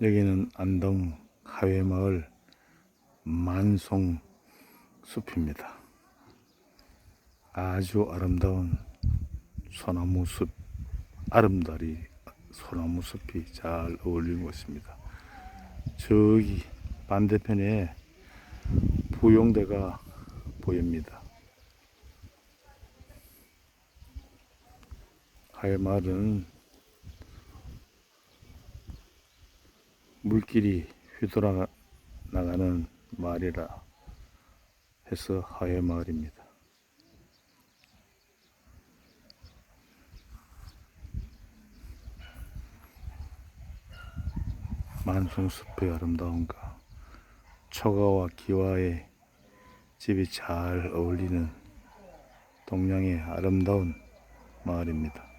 여기는 안동 하회마을 만송 숲입니다. 아주 아름다운 소나무 숲, 아름다리 소나무 숲이 잘 어울리고 있습니다. 저기 반대편에 부용대가 보입니다. 하회마을은 물길이 휘돌아 나가는 마을이라 해서 하회 마을입니다. 만송숲의 아름다움과 초가와 기와의 집이 잘 어울리는 동양의 아름다운 마을입니다.